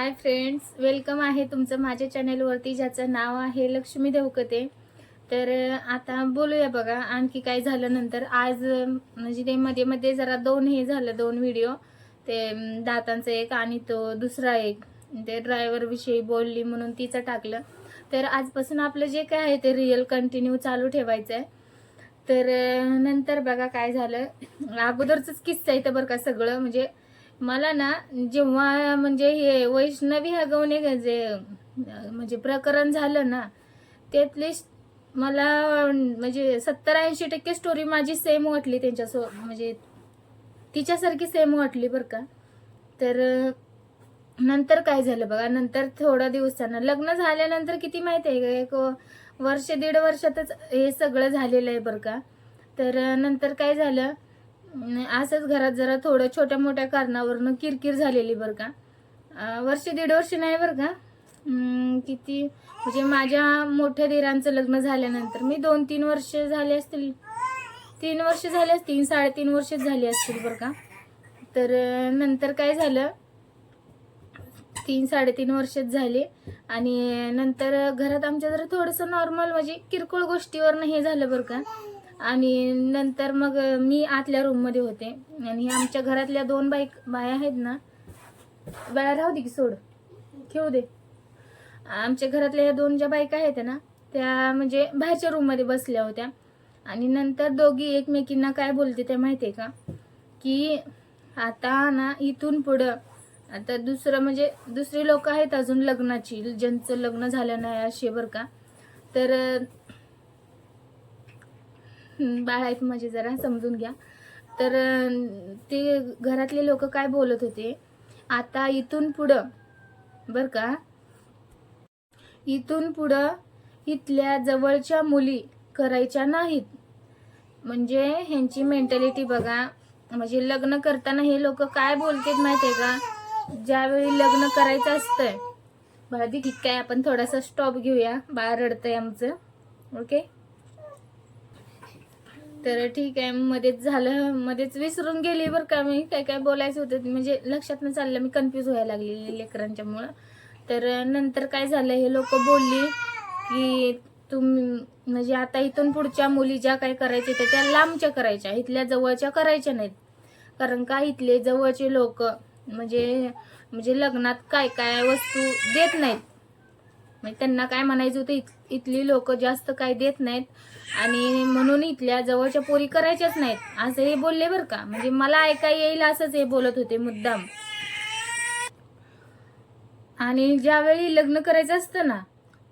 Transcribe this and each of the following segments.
Hi friends welcome आहे तुमचं माझ्या चॅनेलवरती ज्याचं नाव आहे लक्ष्मी देवकते. तर आता बोलूया बघा आणखी काय झालं नंतर. आज म्हणजे ते मध्ये मध्ये जरा दोन हे झालं दोन व्हिडिओ ते दातांचं एक आणि तो दुसरा एक. ते ड्रायव्हरविषयी बोलली म्हणून तिचं टाकलं. तर आजपासून आपलं जे काय आहे ते रिअल कंटिन्यू चालू ठेवायचं आहे तर नंतर बघा काय झालं. अगोदरच किस्सा आहे बरं का सगळं. म्हणजे मला ना जेव्हा म्हणजे हे वैष्णवी हगवणे जे म्हणजे प्रकरण झालं ना त्यातली मला म्हणजे सत्तर ऐंशी टक्के स्टोरी माझी सेम वाटली त्यांच्यासो म्हणजे तिच्यासारखी सेम वाटली बरं का. तर नंतर काय झालं बघा नंतर थोड्या दिवसांना लग्न झाल्यानंतर किती माहिती आहे का एक वर्ष दीड वर्षातच हे सगळं झालेलं आहे बरं का. तर नंतर काय झालं असंच घरात जरा थोडं छोट्या मोठ्या कारणावरनं किरकिर झालेली बरं का. वर्ष दीड वर्ष नाही बरं का. किती म्हणजे माझ्या मोठ्या दिरांचं लग्न झाल्यानंतर मी दोन तीन वर्ष झाले असतील. तीन वर्ष झाले असतील तीन साडेतीन वर्ष झाली असतील बरं का. तर नंतर काय झालं? तीन साडेतीन वर्षच झाले आणि नंतर घरात आमच्या जरा थोडंसं नॉर्मल म्हणजे किरकोळ गोष्टीवरनं हे झालं बरं का. आणि नंतर मग मी आतल्या रूममध्ये होते. आणि आमच्या घरातल्या दोन बाईक बाया आहेत ना बाया राहू दे की सोड खेळू दे. आमच्या घरातल्या ह्या दोन ज्या बायका आहेत ना त्या म्हणजे बाहेरच्या रूममध्ये बसल्या होत्या. आणि नंतर दोघी एकमेकींना काय बोलते ते माहिती आहे का? की आता ना इथून पुढं आता दुसरं म्हणजे दुसरी लोक आहेत अजून लग्नाची ज्यांचं लग्न झालं नाही असे बरं का? तर बाळ आहेत माझे म्हणजे जरा समजून घ्या. तर ते घरातले लोक काय बोलत होते? आता इथून पुढं बर का? इथून पुढं इथल्या जवळच्या मुली करायच्या नाहीत. म्हणजे ह्यांची मेंटॅलिटी बघा. म्हणजे लग्न करताना हे लोक काय बोलतात माहितीये का? ज्यावेळी लग्न करायचं असतंय. बाळा ती काय आपण थोडासा स्टॉप घेऊया. बाळ रडतंय आमचं. ओके तर ठीक आहे मध्येच झालं मध्येच विसरून गेली बरं का. मी काय काय बोलायचं होतं म्हणजे लक्षात न चाललं मी कन्फ्यूज व्हायला लागली लेकरांच्यामुळं. तर नंतर काय झालं हे लोक बोलली की तुम्ही म्हणजे आता इथून पुढच्या मुली ज्या काय करायच्या त्या त्या लांबच्या करायच्या इथल्या जवळच्या करायच्या नाहीत. कारण का इथले जवळचे लोक म्हणजे म्हणजे लग्नात काय काय वस्तू देत नाहीत. म्हणजे त्यांना काय म्हणायचं होतं इथली लोक जास्त काय देत नाहीत. आणि म्हणून इथल्या जवळच्या पोरी करायच्याच नाहीत. असं हे बोलले बरं का. म्हणजे मला ऐका येईल असंच हे बोलत होते मुद्दाम. आणि ज्यावेळी लग्न करायचं असतं ना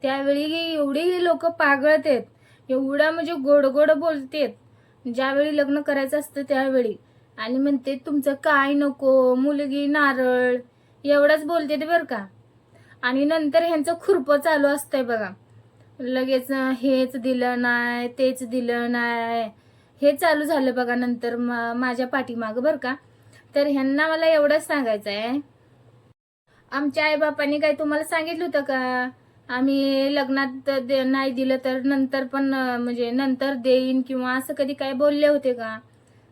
त्यावेळी एवढी लोक पागळत आहेत एवढा म्हणजे गोड गोड बोलतेत. ज्यावेळी लग्न करायचं असतं त्यावेळी. आणि म्हणते तुमचं काय नको? मुलगी नारळ. एवढंच बोलते बरं का. आणि नंतर ह्यांचं खुरपं चालू असतंय बघा. लगेच हेच दिलं नाही तेच दिलं नाही. हे चालू झालं बघा नंतर माझ्या पाठीमागं बरं का? तर ह्यांना मला एवढंच सांगायचं आहे. आमच्या आईबापांनी काय तुम्हाला सांगितलं होतं का? आम्ही लग्नात दे- नाही दिलं तर नंतर पण म्हणजे नंतर देईन किंवा असं कधी काय बोलले होते का?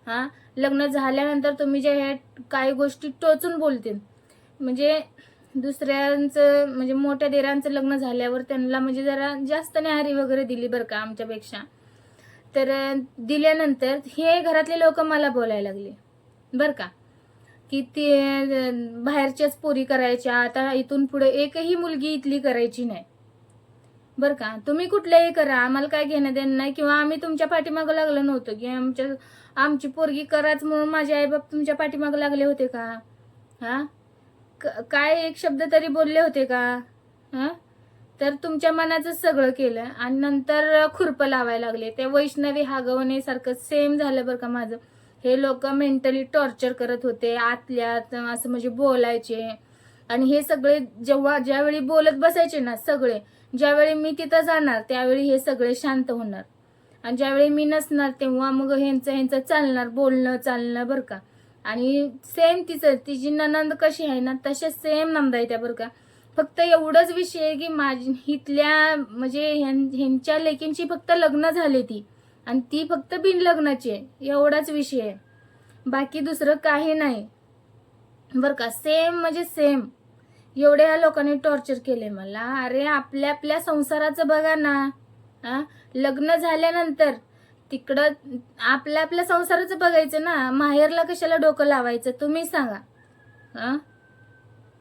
हां? लग्न झाल्यानंतर तुम्ही जे ह्या काही गोष्टी टोचून बोलतील. म्हणजे दुसऱ्यांचं म्हणजे मोठ्या देरांचं लग्न झाल्यावर त्यांना म्हणजे जरा जास्त न्याहारी वगैरे दिली बरं का आमच्यापेक्षा. तर दिल्यानंतर हे घरातले लोक मला बोलायला लागले. बरं का? की ते बाहेरच्याच पोरी करायच्या आता इथून पुढे एकही मुलगी इथली करायची नाही. बरं का? तुम्ही कुठल्याही करा आम्हाला काय घेणं देणं नाही किंवा आम्ही तुमच्या पाठीमागं लागलो नव्हतो की आमच्या आमची पोरगी कराच म्हणून माझे आईबाप तुमच्या पाठीमागं लागले होते का? हां? काय एक शब्द तरी बोलले होते का? हां? तर तुमच्या मनाचं सगळं केलं आणि नंतर खुरपं लावायला लागले. ते वैष्णवी हागवणे सारखं सेम झालं बरं का माझं. हे लोक मेंटली टॉर्चर करत होते आतल्यात असं म्हणजे बोलायचे. आणि हे सगळे जेव्हा ज्यावेळी बोलत बसायचे ना सगळे ज्यावेळी मी तिथं जाणार त्यावेळी हे सगळे शांत होणार. आणि ज्यावेळी मी नसणार तेव्हा मग ह्यांचं ह्यांचं चालणार बोलणं चालणं बरं का. आणि सेम तिचं तिची ननंद कशी आहे ना तशा सेम नंद आहे त्या बरं का. फक्त एवढंच विषय आहे की माझी इथल्या म्हणजे ह्यां- ह्यांच्या लेकींची फक्त लग्न झाले ती. आणि ती फक्त बिन लग्नाची आहे. एवढाच विषय आहे. बाकी दुसरं काही नाही. बरं का सेम म्हणजे सेम एवढ्या ह्या लोकांनी टॉर्चर केले मला. अरे आपल्या आपल्या संसाराचं बघा ना. लग्न झाल्यानंतर तिकडं आपल्या आपल्या संसाराचं बघायचं ना माहेरला कशाला डोकं लावायचं तुम्ही सांगा. हा?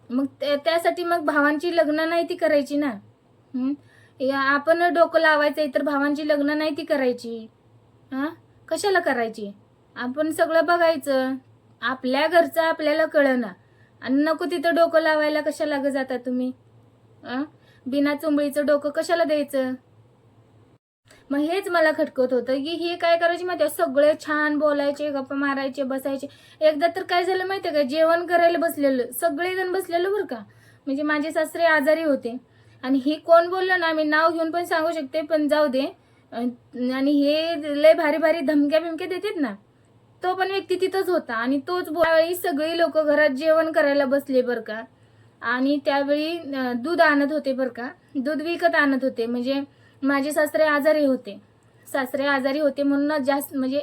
मग त्या- त्यासाठी मग भावांची लग्न नाही ती करायची ना? या- आपण डोकं लावायचं तर भावांची लग्न नाही ती करायची. हा? कशाला करायची? आपण सगळं बघायचं. आपल्या घरचं आपल्याला कळना आणि नको तिथं डोकं लावायला कशाला ग जाता तुम्ही? बिना चुंबळीचं डोकं कशाला द्यायचं? मग हेच मला खटकत होतं की हे काय करायचे माहिती आहे? सगळे छान बोलायचे गप्पा मारायचे बसायचे. एकदा तर काय झालं माहिती का? जेवण करायला बसलेलं. सगळेजण बसलेलो बरं का. म्हणजे माझे सासरे आजारी होते. आणि हे कोण बोललं ना मी नाव घेऊन पण सांगू शकते पण जाऊ दे. आणि हे लय भारी भारी धमक्या बिमक्या देतात ना तो पण व्यक्ती तिथंच होता. आणि तोच बोलावेळी सगळी लोक घरात जेवण करायला बसले बरं का. आणि त्यावेळी दूध आणत होते बरं का. दूध विकत आणत होते. म्हणजे माझे सासरे आजारी होते. सासरे आजारी होते म्हणून जास्त म्हणजे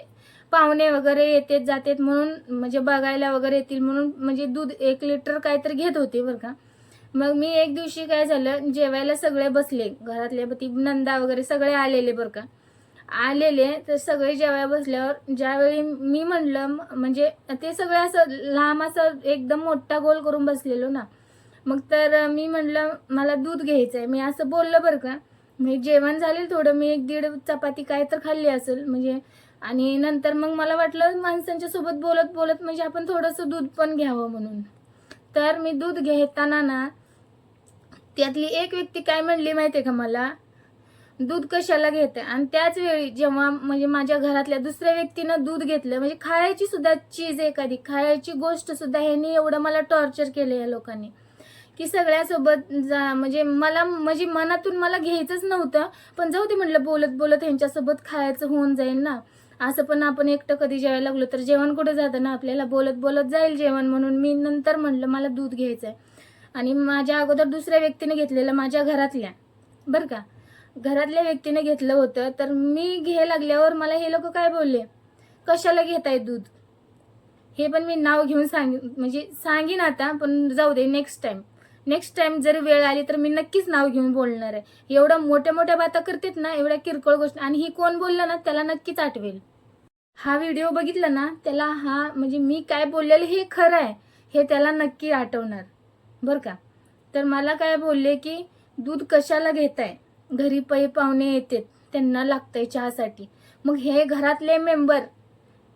पाहुणे वगैरे येतेत जातेत म्हणून म्हणजे बघायला वगैरे येतील म्हणून म्हणजे दूध एक लिटर काहीतरी घेत होते बरं का. मग मी एक दिवशी काय झालं जेवायला सगळे बसले घरातले ती नंदा वगैरे सगळे आलेले बरं का. आलेले तर सगळे जेवायला बसल्यावर ज्यावेळी मी म्हणलं म्हणजे ते सगळे असं लांब असं एकदम मोठा गोल करून बसलेलो ना. मग तर मी म्हणलं मला दूध घ्यायचं आहे मी असं बोललं बरं का. म्हणजे जेवण झालेल थोडं मी एक दीड चपाती काय तर खाल्ली असेल म्हणजे आणि नंतर मग मला वाटलं माणसांच्या सोबत बोलत बोलत म्हणजे आपण थोडंसं दूध पण घ्यावं म्हणून. तर मी दूध घेताना ना त्यातली एक व्यक्ती काय म्हणली माहितीये का मला? दूध कशाला घेते? आणि त्याच वेळी जेव्हा म्हणजे माझ्या घरातल्या दुसऱ्या व्यक्तीनं दूध घेतलं म्हणजे खायची सुद्धा चीज एखादी खायची गोष्ट सुद्धा ह्यांनी एवढं मला टॉर्चर केलं या लोकांनी. की सगळ्यासोबत जा म्हणजे मला म्हणजे मनातून मला घ्यायचंच नव्हतं. पण जाऊ दे म्हटलं बोलत बोलत ह्यांच्यासोबत खायचं होऊन जाईल ना. असं पण आपण एकटं कधी जेवायला लागलो तर जेवण कुठं जातं ना? आपल्याला बोलत बोलत जाईल जेवण म्हणून. मी नंतर म्हटलं मला दूध घ्यायचं आहे आणि माझ्या अगोदर दुसऱ्या व्यक्तीने घेतलेलं माझ्या घरातल्या. बरं का? घरातल्या व्यक्तीने घेतलं होतं तर मी घे लागल्यावर मला हे लोक काय बोलले? कशाला घेताय दूध? हे पण मी नाव घेऊन सांग म्हणजे सांगीन आता पण जाऊ दे नेक्स्ट टाईम नेक्स्ट टाइम जर वेळ आली तर मी नक्कीच नाव घेऊन बोलणार आहे. एवढ्या मोठ्या मोठ्या बाता करतेत ना एवढ्या किरकोळ गोष्ट आणि ही कोण बोललं ना त्याला नक्कीच आठवेल. हा व्हिडिओ बघितला ना त्याला हा म्हणजे मी काय बोललेलं हे खरं आहे. हे त्याला नक्की आठवणार. बरं का? तर मला काय बोलले की दूध कशाला घेताय? घरी पै पाहुणे येतात त्यांना लागतंय चहासाठी. मग हे घरातले मेंबर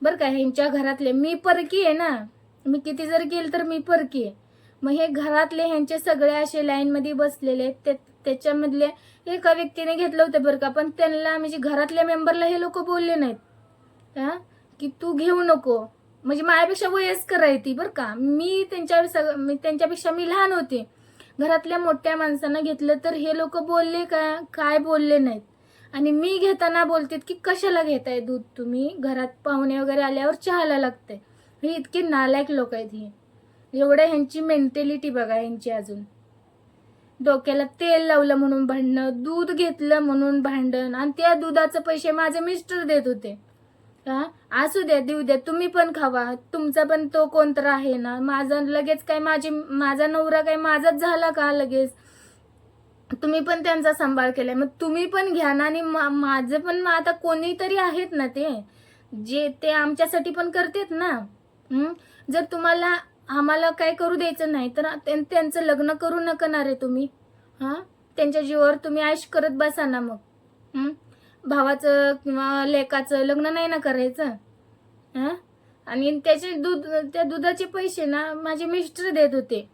बरं का? ह्यांच्या घरातले मी परकी आहे ना. मी किती जर केलं तर मी परकी आहे मग हे घरातले ह्यांचे सगळे असे लाईनमध्ये बसलेले आहेत. ते त्याच्यामधले एका व्यक्तीने घेतलं होतं बरं का पण त्यांना म्हणजे घरातल्या मेंबरला हे लोक बोलले नाहीत. हा? की तू घेऊ नको. म्हणजे माझ्यापेक्षा वयस्कर आहे ती बरं का. मी त्यांच्या सग मी त्यांच्यापेक्षा मी लहान होते. घरातल्या मोठ्या माणसांना घेतलं तर हे लोक बोलले का काय बोलले नाहीत. आणि मी घेताना बोलतेत की कशाला घेताय दूध तुम्ही? घरात पाहुणे वगैरे आल्यावर चहाला लागतंय. हे इतके नालायक लोक आहेत हे. एवढं ह्यांची मेंटॅलिटी बघा ह्यांची अजून. डोक्याला तेल लावलं म्हणून भांडणं दूध घेतलं म्हणून भांडण आणि त्या दुधाचे पैसे माझे मिस्टर देत होते. हा? असू द्या देऊ द्या तुम्ही पण खावा. तुमचा पण तो कोणतरा आहे ना? माझा लगेच काय माझी माझा नवरा काय माझाच झाला का लगेच? तुम्ही पण त्यांचा सांभाळ केलाय. मग तुम्ही पण घ्या ना आणि मा- माझं पण मग आता कोणीतरी आहेत ना ते. जे ते आमच्यासाठी पण करतेत ना. जर तुम्हाला आम्हाला काय करू द्यायचं नाही. तर त्यां- त्यांचं लग्न करू नका ना रे तुम्ही. हां? त्यांच्या जीवावर तुम्ही आयुष करत बसा ना मग. भावाचं किंवा लेकाचं लग्न नाही ना करायचं? हां? आणि त्याचे दूध त्या दुधाचे पैसे ना माझे मिस्टर देत होते.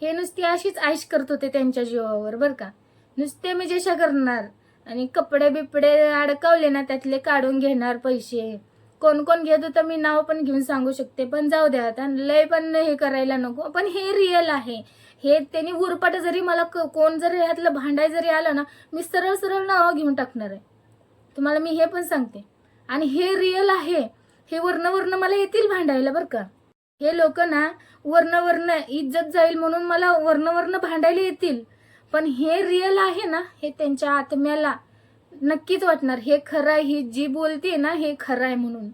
हे नुसती अशीच आयश करत होते त्यांच्या जीवावर बरं का? नुसते मी जशा करणार आणि कपडे बिपडे अडकवले ना त्यातले काढून घेणार पैसे. कोण कोण घेत होतं मी नाव पण घेऊन सांगू शकते पण जाऊ द्या आता. लय पण हे करायला नको. पण हे रिअल आहे. हे त्यांनी उरपाट जरी मला क- कोण जरी ह्यातलं भांडाय जरी आलं ना मी सरळ सरळ नाव घेऊन टाकणार आहे. तुम्हाला मी हे पण सांगते. आणि हे रिअल आहे. हे वर्ण वर्ण मला येतील भांडायला बरं का. हे लोक ना वर्ण वर्ण इज्जत जाईल म्हणून मला वर्ण वर्ण भांडायला येतील. पण हे रिअल आहे ना हे त्यांच्या आत्म्याला नक्कीच वाटणार. हे खरं आहे ही जी बोलते ना हे खरं आहे म्हणून.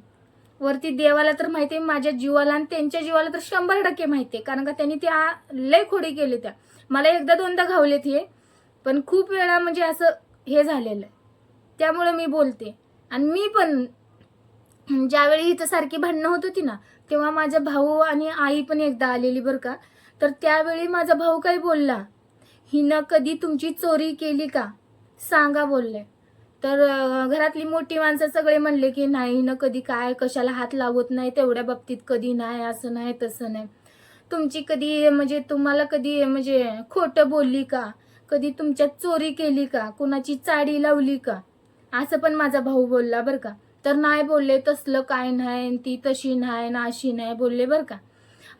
वरती देवाला तर माहिती आहे माझ्या जीवाला आणि त्यांच्या जीवाला तर शंभर टक्के माहिती आहे. कारण का त्यांनी त्या लय खोडी केली त्या. मला एकदा दोनदा घावलेत हे पण खूप वेळा म्हणजे असं हे झालेलं आहे. त्यामुळे मी बोलते. आणि मी पण ज्यावेळी इथं सारखी भांडणं होत होती ना तेव्हा माझा भाऊ आणि आई पण एकदा आलेली बरं का. तर त्यावेळी माझा भाऊ काही बोलला हिनं कधी तुमची चोरी केली का? सांगा बोलले. तर घरातली मोठी माणसं सगळे म्हणले की नाही ना कधी काय कशाला हात लावत नाही तेवढ्या बाबतीत कधी नाही असं नाही तसं नाही. तुमची कधी म्हणजे तुम्हाला कधी म्हणजे खोटं बोलली का? कधी तुमच्यात चोरी केली का? कुणाची चाडी लावली का? असं पण माझा भाऊ बोलला बरं का. तर नाही बोलले तसलं काय नाही ती तशी नाही ना अशी नाही बोलले बरं का.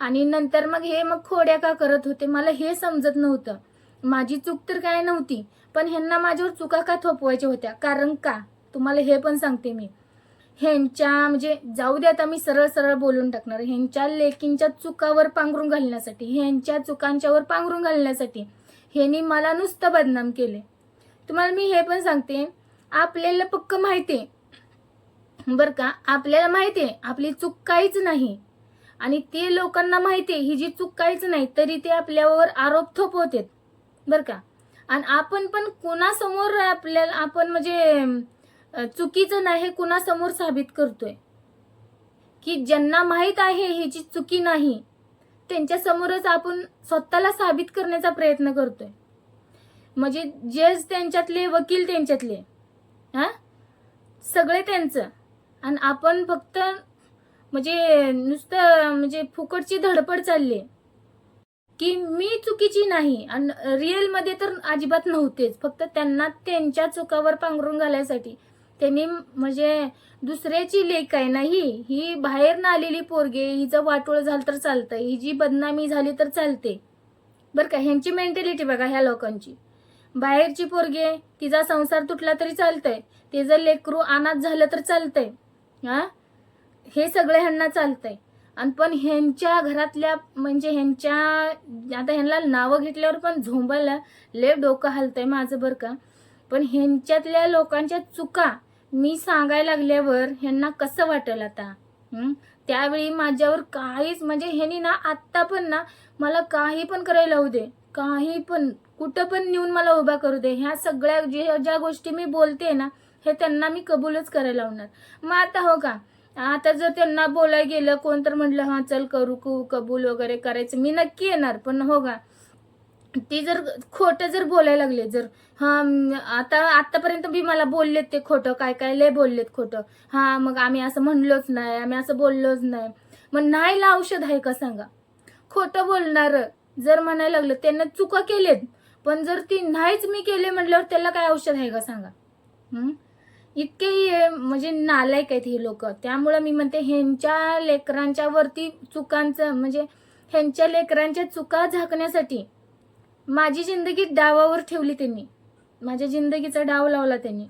आणि नंतर मग हे मग खोड्या का करत होते मला हे समजत नव्हतं. माझी चूक तर काय नव्हती. पण ह्यांना माझ्यावर चुका का थोपवायच्या होत्या? कारण का? तुम्हाला हे पण सांगते मी. ह्यांच्या म्हणजे जाऊ दे आता मी सरळ सरळ बोलून टाकणार. ह्यांच्या लेकींच्या चुकावर पांघरून घालण्यासाठी ह्यांच्या चुकांच्यावर पांघरून घालण्यासाठी ह्यांनी मला नुसतं बदनाम केले तुम्हाला मी हे पण सांगते आपल्याला पक्क माहिती आहे. बरं का? आपल्याला माहिती आहे आपली चूक काहीच नाही. आणि ते लोकांना माहिती आहे ही जी चूक काहीच नाही तरी ते आपल्यावर आरोप थोपवतात. बरं का? आणि आपण पण कुणासमोर आपल्याला आपण म्हणजे चुकीचं नाही हे कुणासमोर साबित करतोय. की ज्यांना माहीत आहे ह्याची चुकी नाही त्यांच्या समोरच आपण स्वतःला साबित करण्याचा प्रयत्न करतोय. म्हणजे जज त्यांच्यातले वकील त्यांच्यातले हा? सगळे त्यांचं. आणि आपण फक्त म्हणजे नुसतं म्हणजे फुकटची धडपड चालली की मी चुकीची नाही. आणि रिअलमध्ये तर अजिबात नव्हतेच. फक्त त्यांना त्यांच्या चुकावर पांघरून घालायसाठी. त्यांनी म्हणजे दुसऱ्याची लेख आहे ना ही? ही बाहेर ना आलेली पोरगे हिचं वाटोळ झालं तर चालतं ही जी बदनामी झाली तर चालते. बरं का? ह्यांची मेंटॅलिटी बघा ह्या लोकांची. बाहेरची पोरगे तिचा संसार तुटला तरी चालतंय. तिचं लेकरू अनाथ झालं तर चालतंय. हा? हे सगळं ह्यांना चालतंय. आणि पण ह्यांच्या घरातल्या म्हणजे ह्यांच्या आता ह्यांना नावं घेतल्यावर पण झोंबायला लय डोकं हलतंय माझं बरं का. पण ह्यांच्यातल्या लोकांच्या चुका मी सांगायला लागल्यावर ह्यांना कसं वाटेल आता? त्यावेळी माझ्यावर काहीच म्हणजे ह्यांनी ना आत्ता पण ना मला काही पण करायला होऊ दे. काही पण कुठं पण नेऊन मला उभा करू दे. ह्या सगळ्या जे ज्या गोष्टी मी बोलते ना हे त्यांना मी कबूलच करायला लावणार. मग आता हो का? आता जर त्यांना बोलाय गेलं कोण तर म्हटलं हा चल करू कू कबूल वगैरे करायचं. मी नक्की येणार पण हो का? ती जर खोटं जर बोलायला लागले जर हा आता आतापर्यंत मी मला बोललेत ते खोटं काय काय लय बोललेत खोटं. हा मग आम्ही असं म्हणलोच नाही आम्ही असं बोललोच नाही. मग नाहीला औषध आहे का सांगा? खोटं बोलणार जर म्हणायला लागलं त्यांना चुका केलेत पण जर ती नाहीच मी केले म्हटल्यावर त्याला काय औषध आहे का सांगा? इतकेही इतके म्हणजे नालायक आहेत ही लोक. त्यामुळं मी म्हणते ह्यांच्या लेकरांच्या वरती चुकांचं म्हणजे ह्यांच्या लेकरांच्या चुका झाकण्यासाठी माझी जिंदगी डावावर ठेवली त्यांनी. माझ्या जिंदगीचा डाव लावला त्यांनी.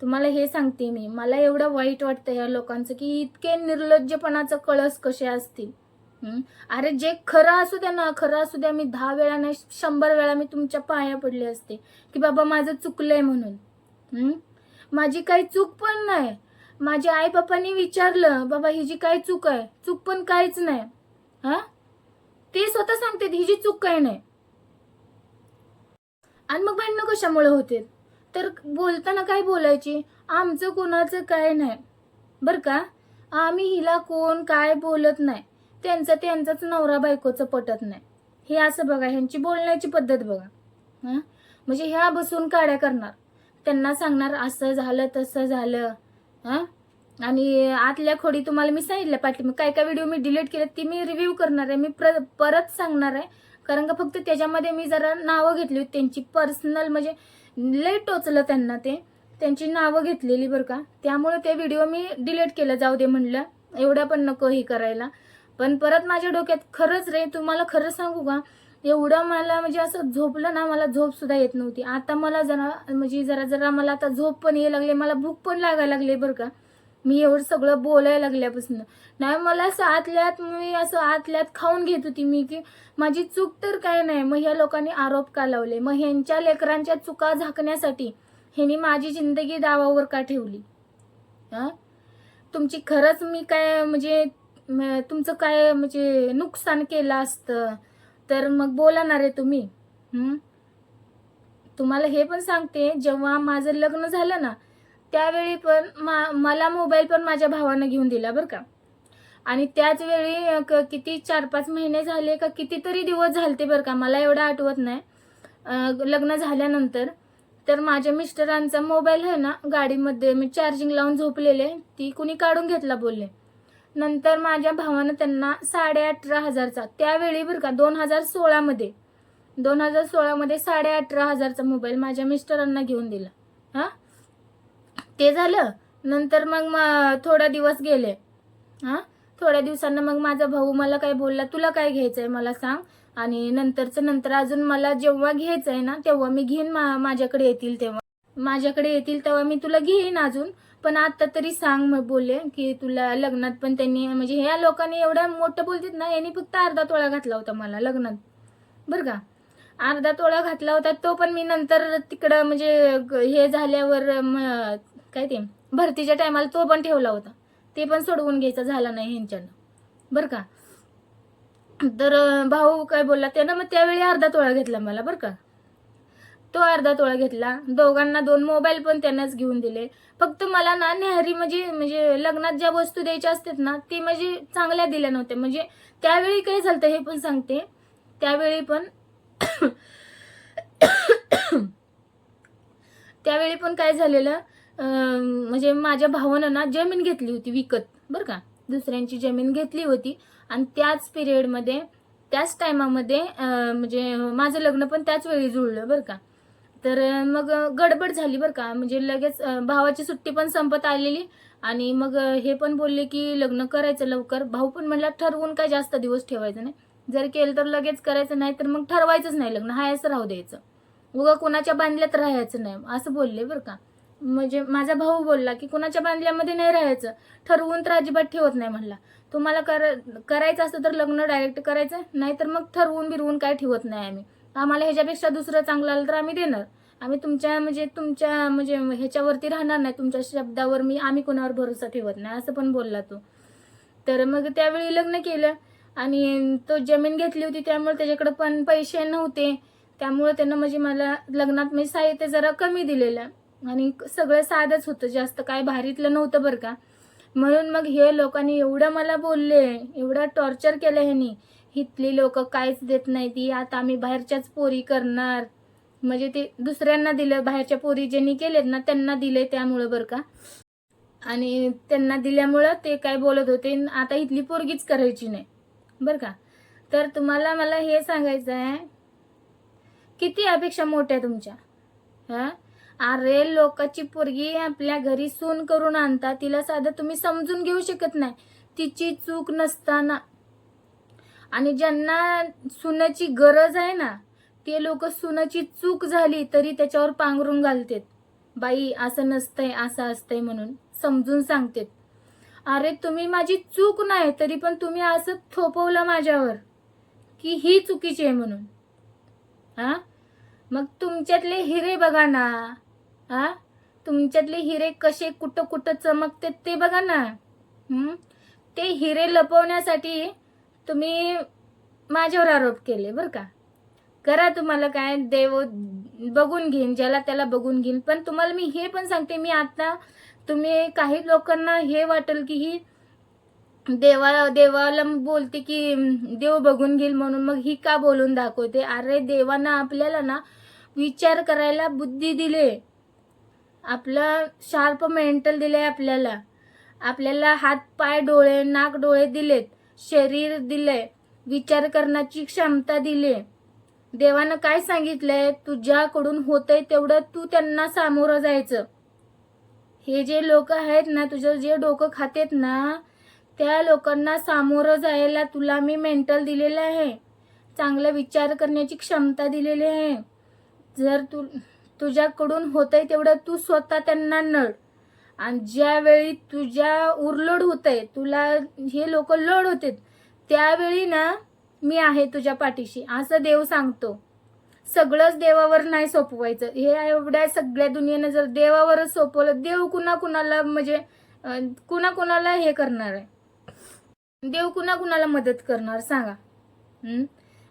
तुम्हाला हे सांगते मी. मला एवढं वाईट वाटतं या लोकांचं की इतके निर्लज्जपणाचं कळस कसे असतील? अरे जे खरं असू द्या ना खरं असू द्या मी दहा वेळा नाही शंभर वेळा मी तुमच्या पाया पडले असते. की बाबा माझं चुकलंय म्हणून. माझी काही चूक पण नाही. माझ्या आई बापांनी विचारलं बाबा हिची काय चूक आहे चूक पण काहीच नाही. हा? ते स्वतः सांगतात ही जी चूक काही नाही. आणि मग भांडणं कशामुळे होते तर बोलताना काय बोलायची? आमचं कोणाचं काय नाही. बरं का? आम्ही हिला कोण काय बोलत नाही. त्यांचं त्यांचाच नवरा बायकोचं पटत नाही. हे असं बघा ह्यांची बोलण्याची पद्धत बघा. हां? म्हणजे ह्या बसून काड्या करणार. त्यांना सांगणार असं झालं तसं झालं. हां? आणि आतल्या खोडी तुम्हाला मी सांगितलं पाठी काय काय व्हिडिओ मी डिलीट केले ती मी रिव्ह्यू करणार आहे. मी प्र परत सांगणार आहे. कारण का फक्त त्याच्यामध्ये मी जरा नावं घेतली होती. त्यांची पर्सनल म्हणजे लय टोचलं त्यांना ते. त्यांची नावं घेतलेली बरं का. त्यामुळे ते व्हिडिओ मी डिलीट केलं. जाऊ दे म्हणलं. एवढ्या पण नको हे करायला. पण परत माझ्या डोक्यात खरंच रे तुम्हाला खरं सांगू का? एवढं मला म्हणजे असं झोपलं ना मला झोप सुद्धा येत नव्हती. आता मला जरा म्हणजे जरा जरा मला आता झोप पण ये लागले मला भूक पण लागायला लागले बरं का. मी एवढं सगळं बोलायला लागल्यापासून. नाही मला असं आतल्यात मी असं आतल्यात खाऊन घेत होती मी की माझी चूक तर काय नाही. मग ह्या लोकांनी आरोप का लावले? मग ह्यांच्या लेकरांच्या चुका झाकण्यासाठी ह्यांनी माझी जिंदगी दावावर का ठेवली? हा? तुमची खरंच मी काय म्हणजे तुमचं काय म्हणजे नुकसान केलं असतं? तर मग बोलणार आहे तुम्ही. तुम्हाला हे पण सांगते जेव्हा माझं लग्न झालं ना त्यावेळी पण मा मला मोबाईल पण माझ्या भावानं घेऊन दिला बरं का. आणि त्याच वेळी क- किती चार पाच महिने झाले का कितीतरी दिवस झालते बरं का मला एवढं आठवत नाही. लग्न झाल्यानंतर तर माझ्या मिस्टरांचा मोबाईल आहे ना गाडीमध्ये मी चार्जिंग लावून झोपलेले ती कुणी काढून घेतला बोलले. नंतर माझ्या भावानं त्यांना साडे अठरा हजारचा त्यावेळी बरं का दोन हजार सोळामध्ये दोन हजार सोळामध्ये साडे अठरा हजारचा मोबाईल माझ्या मिस्टरांना घेऊन दिला. हां? ते झालं. नंतर मग म- थोडा दिवस गेले. हां? थोड्या दिवसांना मग माझा भाऊ मला काय बोलला तुला काय घ्यायचं आहे मला सांग. आणि नंतरचं नंतर अजून मला जेव्हा घ्यायचं आहे ना तेव्हा मी घेईन मा- माझ्याकडे येतील तेव्हा. माझ्याकडे येतील तेव्हा मी तुला घेईन अजून. पण आता तरी सांग मग बोलले की तुला लग्नात पण त्यांनी म्हणजे ह्या लोकांनी एवढं मोठं बोलतात ना यांनी फक्त अर्धा तोळा घातला होता मला लग्नात. बरं का? अर्धा तोळा घातला होता तो पण मी नंतर तिकडं म्हणजे ग- हे झाल्यावर काय ते भरतीच्या टायमाला तो पण ठेवला होता. ते पण सोडवून घ्यायचा झाला नाही ह्यांच्यानं. बरं का? तर भाऊ काय बोलला त्यानं मग त्यावेळी अर्धा तोळा घेतला मला बरं का? तो अर्धा तोळा घेतला. दोघांना दोन मोबाईल पण त्यांनाच घेऊन दिले. फक्त मला ना नेहरी म्हणजे म्हणजे लग्नात ज्या वस्तू द्यायच्या असतात ना ते म्हणजे चांगल्या दिल्या नव्हत्या. म्हणजे त्यावेळी काय झालं हे पण सांगते. त्यावेळी पण त्यावेळी पण काय झालेलं म्हणजे माझ्या भावानं ना जमीन घेतली होती विकत बरं का? दुसऱ्यांची जमीन घेतली होती. आणि त्याच पिरियडमध्ये त्याच टायमामध्ये म्हणजे माझं लग्न पण त्याच वेळी जुळलं बरं का? तर मग गडबड झाली बरं का. म्हणजे लगेच भावाची सुट्टी पण संपत आलेली आणि मग हे पण बोलले की लग्न करायचं लवकर. भाऊ पण म्हणला ठरवून काय जास्त दिवस ठेवायचं नाही. जर केलं तर लगेच करायचं नाही तर मग ठरवायचंच नाही लग्न. हाय असं राहू द्यायचं. उगा कोणाच्या बांधल्यात राहायचं नाही. असं बोलले बरं का. म्हणजे माझा भाऊ बोलला की कोणाच्या बांधल्यामध्ये नाही राहायचं. ठरवून तर अजिबात ठेवत नाही म्हणला. तुम्हाला कर करायचं असतं तर लग्न डायरेक्ट करायचं नाही तर मग ठरवून बिरवून काय ठेवत नाही आम्ही. आम्हाला ह्याच्यापेक्षा दुसरं चांगलं आलं तर आम्ही देणार. आम्ही तुमच्या म्हणजे तुमच्या म्हणजे ह्याच्यावरती राहणार नाही. तुमच्या शब्दावर मी आम्ही कोणावर भरोसा ठेवत नाही असं पण बोलला तो. तर मग त्यावेळी लग्न केलं आणि तो जमीन घेतली होती त्यामुळे त्याच्याकडे पण पैसे नव्हते. त्यामुळे त्यानं म्हणजे मला लग्नात मी साहित्य जरा कमी दिलेलं आणि सगळं साधंच होतं. जास्त काय भारीतलं नव्हतं बरं का. म्हणून मग हे लोकांनी एवढं मला बोलले एवढं टॉर्चर केलं ह्यांनी. इथली लोक काहीच देत नाही ती आता आम्ही बाहेरच्याच पोरी करणार. म्हणजे ते दुसऱ्यांना दिलं बाहेरच्या पोरी ज्यांनी केलेत ना त्यांना दिले त्यामुळं बरं का. आणि त्यांना दिल्यामुळं ते काय बोलत होते आता इथली पोरगीच करायची नाही. बरं का? तर तुम्हाला मला हे सांगायचं आहे किती अपेक्षा मोठ्या तुमच्या? हा? अरे लोकाची पोरगी आपल्या घरी सून करून आणता तिला साधं तुम्ही समजून घेऊ शकत नाही. तिची चूक नसताना आणि ज्यांना सुनाची गरज आहे ना ते लोक सुनाची चूक झाली तरी त्याच्यावर पांघरून घालतेत. बाई असं नसतंय असं असतंय म्हणून समजून सांगतेत. अरे तुम्ही माझी चूक नाही तरी पण तुम्ही असं थोपवलं माझ्यावर की ही चुकीची आहे म्हणून. हा? मग तुमच्यातले हिरे बघा ना. हा? तुमच्यातले हिरे कसे कुठं कुठं चमकतेत ते बघा ना. ते हिरे लपवण्यासाठी तुम्ही माझ्यावर आरोप केले बरं का? करा तुम्हाला काय देव बघून घेईन ज्याला त्याला बघून घेईन. पण तुम्हाला मी हे पण सांगते मी आता तुम्ही काही लोकांना हे वाटेल की ही देवा देवाला बोलते की देव बघून घेईल म्हणून. मग ही का बोलून दाखवते? अरे देवानं आपल्याला ना विचार करायला बुद्धी दिले. आपलं शार्प मेंटल दिले आपल्याला. आपल्याला हात पाय डोळे नाक डोळे दिलेत. शरीर दिले विचार करण्याची क्षमता दिली देवानं काय सांगितलंय? तुझ्याकडून होतंय तेवढं तू त्यांना सामोरं जायचं. हे जे लोक आहेत ना तुझं जे डोकं खातेत ना त्या लोकांना सामोरं जायला तुला मी मेंटल दिलेलं आहे. चांगला विचार करण्याची क्षमता दिलेली आहे. जर तू तुझ्याकडून होतंय तेवढं तू स्वतः त्यांना नळ. आणि ज्यावेळी तुझ्या उरलोड होतंय तुला हे लोक लोड होते त्यावेळी ना मी आहे तुझ्या पाठीशी. असं देव सांगतो. सगळंच देवावर नाही सोपवायचं. हे एवढ्या सगळ्या दुनियेनं जर देवावरच सोपवलं देव कुणा कुणाला म्हणजे कुणा कुणाला हे करणार आहे? देव कुणा कुणाला मदत करणार? सांगा.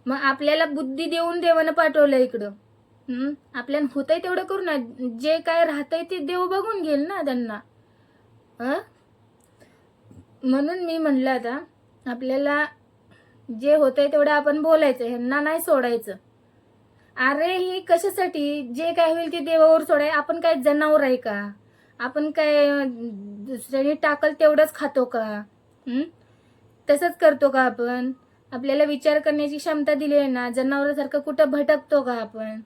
मग आपल्याला बुद्धी देऊन देवानं पाठवलं इकडं. आपल्याला होतंय तेवढं करू ना. जे काय राहतंय ते देव बघून घेईल ना त्यांना. म्हणून मी म्हणलं आता आपल्याला जे होतंय तेवढं आपण बोलायचं ह्यांना नाही सोडायचं. अरे ही कशासाठी? जे काय होईल ते देवावर सोडाय. आपण काय जनावर आहे का? आपण काय दुसऱ्याने टाकल तेवढंच खातो का? तसंच करतो का आपण? आपल्याला विचार करण्याची क्षमता दिली आहे ना जनावरासारखं कुठं भटकतो का आपण?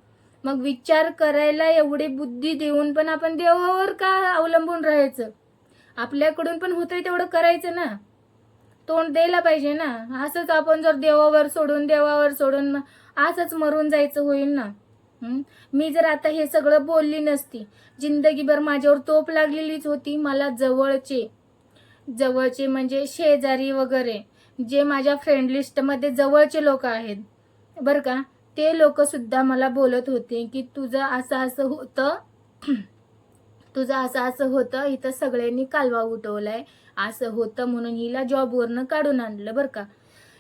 मग विचार करायला एवढी बुद्धी देऊन पण आपण देवावर का अवलंबून राहायचं? आपल्याकडून पण होतंय तेवढं करायचं ना. तोंड द्यायला पाहिजे ना. असंच आपण जर देवावर सोडून देवावर सोडून मग असंच मरून जायचं होईल ना. मी जर आता हे सगळं बोलली नसती जिंदगीभर माझ्यावर तोप लागलेलीच होती मला जवळचे जवळचे म्हणजे शेजारी वगैरे जे माझ्या फ्रेंड लिस्टमध्ये जवळचे लोक आहेत. बरं का? ते लोक सुद्धा मला बोलत होते की तुझं असं असं होतं. तुझं असं असं होतं इथं सगळ्यांनी कालवा उठवलाय. असं होतं म्हणून हिला जॉबवरनं काढून आणलं बरं का.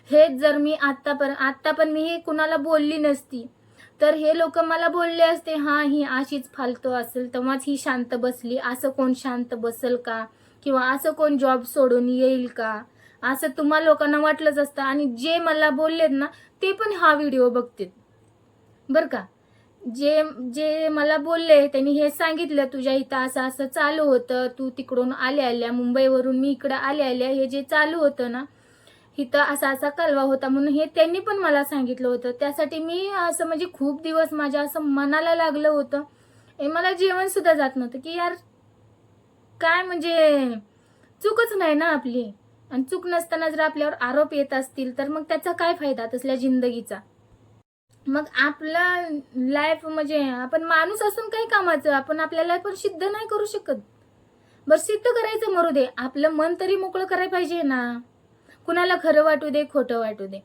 हेच जर मी आत्तापर्यंत आत्ता पण मी हे कुणाला बोलली नसती तर हे लोक मला बोलले असते हा ही अशीच फालतू असेल तेव्हाच ही शांत बसली. असं कोण शांत बसेल का? किंवा असं कोण जॉब सोडून येईल का? असं तुम्हा लोकांना वाटलंच असतं. आणि जे मला बोललेत ना ते पण हा व्हिडिओ बघतात. बरं का? जे जे मला बोलले त्यांनी हे सांगितलं तुझ्या इथं असं असं चालू होतं तू तिकडून आल्या आल्या मुंबईवरून मी इकडं आल्या आल्या हे जे चालू होतं ना इथं असा असा कलवा होता म्हणून हे त्यांनी पण मला सांगितलं होतं. त्यासाठी मी असं म्हणजे खूप दिवस माझ्या असं मनाला लागलं होतं. हे मला जेवण सुद्धा जात नव्हतं की यार काय म्हणजे चूकच नाही ना आपली. आणि चूक नसताना जर आपल्यावर आरोप येत असतील तर मग त्याचा काय फायदा तसल्या जिंदगीचा? मग आपला लाईफ म्हणजे आपण माणूस असून काही कामाचं आपण आपल्याला पण सिद्ध नाही करू शकत. बरं सिद्ध करायचं मरू दे. आपलं मन तरी मोकळं करायला पाहिजे ना. कुणाला खरं वाटू दे खोटं वाटू दे.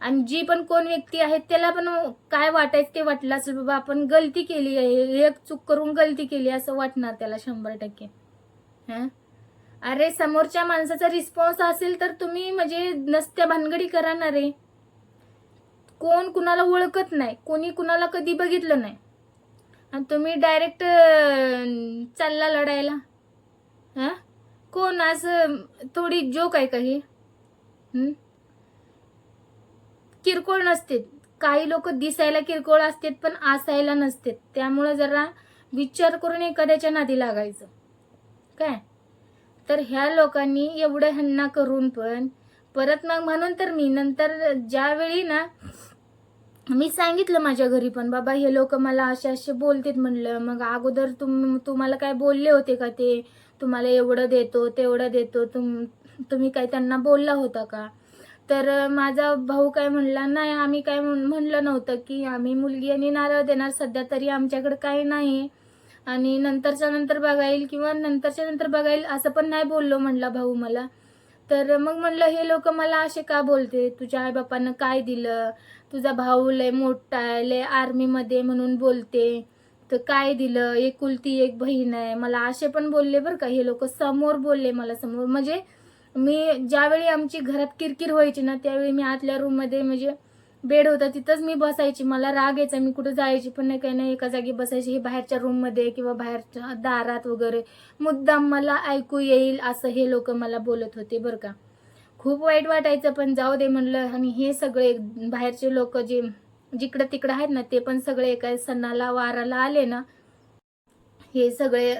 आणि जी पण कोण व्यक्ती आहे त्याला पण काय वाटायचं ते वाटलं असेल बाबा आपण गलती केली आहे. एक चूक करून गलती केली असं वाटणार त्याला शंभर टक्के. हां? अरे समोरच्या माणसाचा रिस्पॉन्स असेल तर तुम्ही म्हणजे नसत्या भानगडी करा ना रे. कोण कुणाला ओळखत नाही कोणी कुणाला कधी बघितलं नाही. आणि तुम्ही डायरेक्ट चालला लढायला. हा? कोण? असं थोडी जोक आहे का ही? किरकोळ नसते काही लोक दिसायला किरकोळ असतात पण असायला नसतात. त्यामुळं जरा विचार करून एखाद्याच्या नादी लागायचं. काय? तर ह्या लोकांनी एवढं हन्ना करून पण परत मग म्हणून तर मी नंतर ज्यावेळी ना मी सांगितलं माझ्या घरी पण बाबा हे लोक मला असे असे बोलतात म्हणलं. मग अगोदर तुम तुम्हाला काय बोलले होते का ते? तुम्हाला एवढं देतो तेवढं देतो. तुम तुम्ही काय त्यांना बोलला होता का? तर माझा भाऊ काय म्हणला नाही आम्ही काय म्हण- म्हणलं नव्हतं की आम्ही मुलगी आणि नारळ देणार. सध्या तरी आमच्याकडे काही नाही. आणि नंतरच्या नंतर बघाईल किंवा नंतरच्या नंतर बघाईल असं पण नाही बोललो म्हणला भाऊ मला. तर मग म्हणलं हे लोक मला असे का बोलते? तुझ्या आईबापानं काय दिलं? तुझा भाऊ लय मोठा आहे लय आर्मीमध्ये म्हणून बोलते. तर काय दिलं? एकुलती एक बहीण आहे. मला असे पण बोलले बरं का हे लोक समोर बोलले मला समोर. म्हणजे मी ज्यावेळी आमची घरात किरकिर व्हायची ना त्यावेळी मी आतल्या रूममध्ये म्हणजे बेड होता तिथंच मी बसायची. मला राग यायचा मी कुठं जायची पण नाही काही नाही एका जागी बसायची. हे बाहेरच्या रूममध्ये किंवा बाहेरच्या दारात वगैरे. मुद्दाम मला ऐकू येईल असं हे लोक मला बोलत होते बरं का. खूप वाईट वाटायचं पण जाऊ दे म्हणलं आणि हे सगळे बाहेरचे लोक जे जिकडं तिकडं आहेत ना ते पण सगळे एका सणाला वाराला आले ना हे सगळे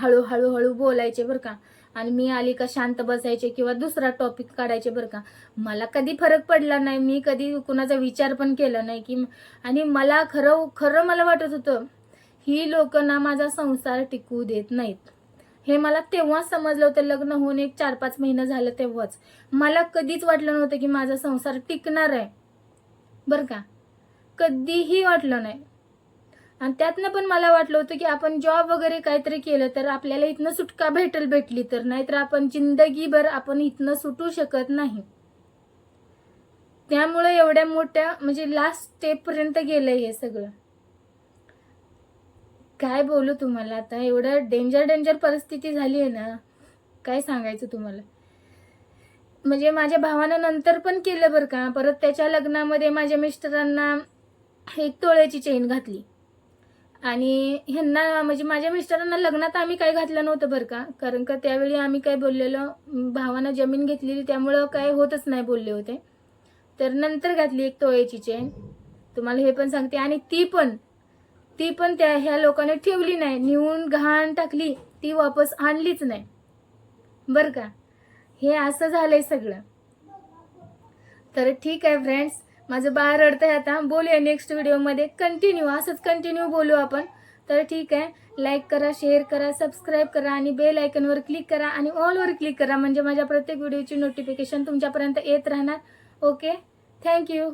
हळूहळू हळू बोलायचे बरं का. आणि मी आली का शांत बसायचे किंवा दुसरा टॉपिक काढायचे बरं का. मला कधी फरक पडला नाही मी कधी कुणाचा विचार पण केला नाही की आणि मला खरं खरं मला वाटत होतं ही लोक ना माझा संसार टिकू देत नाहीत. हे मला तेव्हाच समजलं होतं लग्न होऊन एक चार पाच महिने झालं तेव्हाच. मला कधीच वाटलं नव्हतं की माझा संसार टिकणार आहे. बरं का? कधीही वाटलं नाही. आणि त्यातनं पण मला वाटलं होतं की आपण जॉब वगैरे काहीतरी केलं तर आपल्याला इथनं सुटका भेटल भेटली तर नाहीतर आपण जिंदगीभर आपण इथनं सुटू शकत नाही. त्यामुळे एवढ्या मोठ्या म्हणजे लास्ट स्टेपपर्यंत गेलं हे सगळं. काय बोलू तुम्हाला? आता एवढं डेंजर डेंजर परिस्थिती झाली आहे ना. काय सांगायचं तुम्हाला? म्हणजे माझ्या भावानं नंतर पण केलं बरं का. परत त्याच्या लग्नामध्ये माझ्या मिस्टरांना एक तोळ्याची चेन घातली. आणि ह्यांना म्हणजे माझ्या मिस्टरांना लग्नात आम्ही काय घातलं नव्हतं बरं का. कारण का त्यावेळी आम्ही काय बोललेलो भावानं जमीन घेतलेली त्यामुळं काय होतच नाही बोलले होते. तर नंतर घातली एक तोळ्याची चेन तुम्हाला हे पण सांगते. आणि ती पण ती पण त्या ह्या लोकांनी ठेवली नाही. नेऊन घाण टाकली ती वापस आणलीच नाही. बरं का? हे असं झालंय सगळं. तर ठीक आहे फ्रेंड्स माझं बाळ रडतंय आता. बोलूया नेक्स्ट व्हिडिओमध्ये कंटिन्यू असंच कंटिन्यू बोलू आपण. तर ठीक आहे. लाईक करा शेअर करा सबस्क्राईब करा आणि बेल आयकनवर क्लिक करा आणि ऑलवर क्लिक करा. म्हणजे माझ्या प्रत्येक व्हिडिओची नोटिफिकेशन तुमच्यापर्यंत येत राहणार. Okay thank you